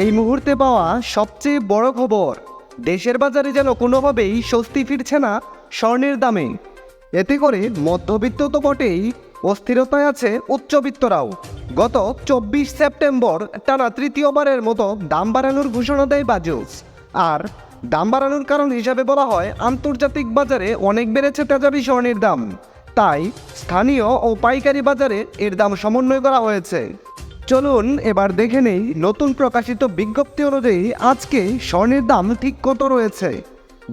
এই মুহূর্তে পাওয়া সবচেয়ে বড় খবর, দেশের বাজারে যেন কোনোভাবেই স্বস্তি ফিরছে না স্বর্ণের দামে। এতে করে মধ্যবিত্ত তো বটেই, অস্থিরতায় আছে উচ্চবিত্তরাও। গত চব্বিশ সেপ্টেম্বর টানা তৃতীয়বারের মতো দাম বাড়ানোর ঘোষণা দেয় বাজুস। আর দাম বাড়ানোর কারণ হিসাবে বলা হয়, আন্তর্জাতিক বাজারে অনেক বেড়েছে তেজাবি স্বর্ণের দাম। তাই স্থানীয় ও পাইকারি বাজারে এর দাম সমন্বয় করা হয়েছে। চলুন এবার দেখে নেই নতুন প্রকাশিত বিজ্ঞপ্তি অনুযায়ী আজকে স্বর্ণের দাম ঠিক কত রয়েছে।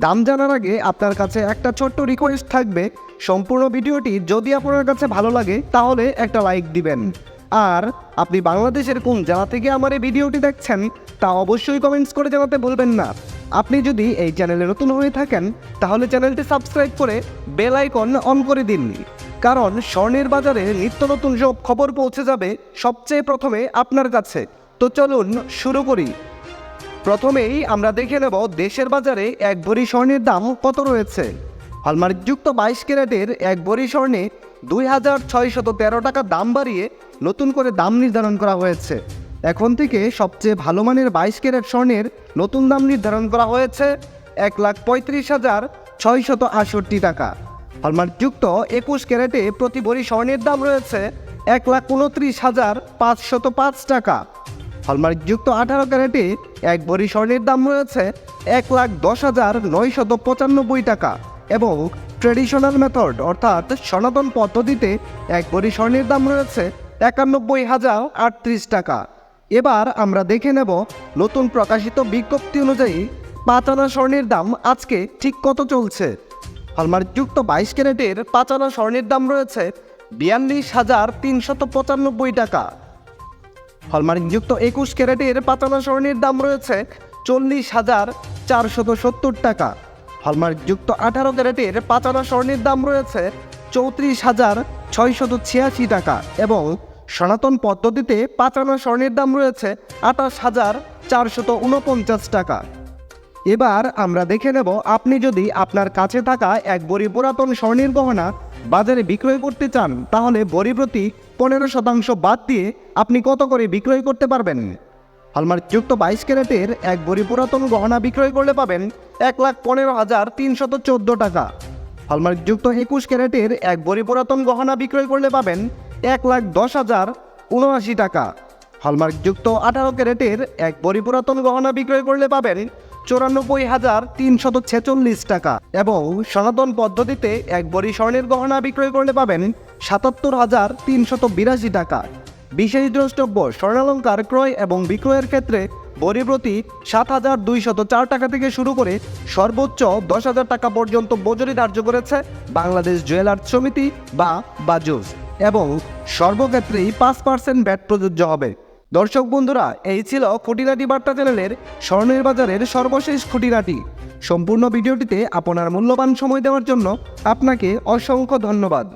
দাম জানার আগে আপনার কাছে একটা ছোট্ট রিকোয়েস্ট থাকবে। সম্পূর্ণ ভিডিওটি যদি আপনার কাছে ভালো লাগে, তাহলে একটা লাইক দিবেন। আর আপনি বাংলাদেশের কোন জেলা থেকে আমার এই ভিডিওটি দেখছেন, তা অবশ্যই কমেন্টস করে জানাতে ভুলবেন না। আপনি যদি এই চ্যানেলে নতুন হয়ে থাকেন, তাহলে চ্যানেলটি সাবস্ক্রাইব করে বেল আইকন অন করে দিন। কারণ স্বর্ণের বাজারে নিত্য নতুন সব খবর পৌঁছে যাবে সবচেয়ে প্রথমে আপনার কাছে। তো চলুন শুরু করি। প্রথমেই আমরা দেখে নেব দেশের বাজারে এক ভরি স্বর্ণের দাম কত রয়েছে। হলমার্কযুক্ত বাইশ ক্যারেটের এক ভরি স্বর্ণে দুই হাজার ছয়শত তেরো টাকা দাম বাড়িয়ে নতুন করে দাম নির্ধারণ করা হয়েছে। এখন থেকে সবচেয়ে ভালো মানের বাইশ ক্যারেট স্বর্ণের নতুন দাম নির্ধারণ করা হয়েছে এক লাখ পঁয়ত্রিশ হাজার ছয়শত আটষট্টি টাকা। হলমার্কযুক্ত একুশ ক্যারেটে প্রতি ভরি স্বর্ণের দাম রয়েছে এক লাখ উনত্রিশ হাজার পাঁচশত পাঁচ টাকা। হলমার্কযুক্ত আঠারো ক্যারেটে এক ভরি স্বর্ণের দাম রয়েছে এক লাখ দশ হাজার নয়শত পঁচানব্বই টাকা এবং ট্রেডিশনাল মেথড অর্থাৎ সনাতন পদ্ধতিতে এক ভরি স্বর্ণের দাম রয়েছে একানব্বই হাজার আটত্রিশ টাকা। এবার আমরা দেখে নেব নতুন প্রকাশিত বিজ্ঞপ্তি অনুযায়ী পাঁচ আনা স্বর্ণের দাম আজকে ঠিক কত চলছে। হলমার্কযুক্ত বাইশ ক্যারেটের পাঁচ আনা স্বর্ণের দাম রয়েছে বিয়াল্লিশ হাজার তিনশত পঁচানব্বই টাকা। হলমার্কযুক্ত একুশ ক্যারেটের পাতানা স্বর্ণের দাম রয়েছে চল্লিশ হাজার চারশত সত্তর টাকা। হলমার্কযুক্ত আঠারো ক্যারেটের পাতানা স্বর্ণের দাম রয়েছে চৌত্রিশ হাজার ছয়শত ছিয়াশি টাকা এবং সনাতন পদ্ধতিতে পাতানা স্বর্ণের দাম রয়েছে আঠাশ হাজার চারশত উনপঞ্চাশ টাকা। এবার আমরা দেখে নেব, আপনি যদি আপনার কাছে থাকা এক বড়ি পুরাতন স্বর্ণের গহনা বাজারে বিক্রয় করতে চান, তাহলে বড়ি প্রতি পনেরো শতাংশ বাদ দিয়ে আপনি কত করে বিক্রয় করতে পারবেন? হলমার্কযুক্ত বাইশ ক্যারেটের এক বড়ি পুরাতন গহনা বিক্রয় করলে পাবেন এক লাখ পনেরো হাজার তিনশত চোদ্দ টাকা। হলমার্কযুক্ত একুশ ক্যারেটের এক বড়ি পুরাতন গহনা বিক্রয় করলে পাবেন এক লাখ দশ হাজার উনআশি টাকা। হলমার্কযুক্ত আঠারো ক্যারেটের এক বড়ি পুরাতন গহনা বিক্রয় করলে পাবেন চুরানব্বই হাজার তিনশত ছেচল্লিশ টাকা এবং সনাতন পদ্ধতিতে এক বড়ি স্বর্ণের গহনা বিক্রয় করলে পাবেন সাতাত্তর হাজার তিনশত বিরাশি টাকা। বিশেষ দ্রষ্টব্য, স্বর্ণালঙ্কার ক্রয় এবং বিক্রয়ের ক্ষেত্রে বড়ি প্রতি সাত হাজার দুইশত চার টাকা থেকে শুরু করে সর্বোচ্চ দশ হাজার টাকা পর্যন্ত মজুরি ধার্য করেছে বাংলাদেশ জুয়েলার্স সমিতি বা বাজুস এবং সর্বক্ষেত্রেই পাঁচ পার্সেন্ট ব্যাট প্রযোজ্য হবে। দর্শক বন্ধুরা, এই ছিল খুঁটিনাটি বার্তা চ্যানেলের স্বর্ণের বাজারের সর্বশেষ খুঁটিনাটি। সম্পূর্ণ ভিডিওটিতে আপনার মূল্যবান সময় দেওয়ার জন্য আপনাকে অসংখ্য ধন্যবাদ।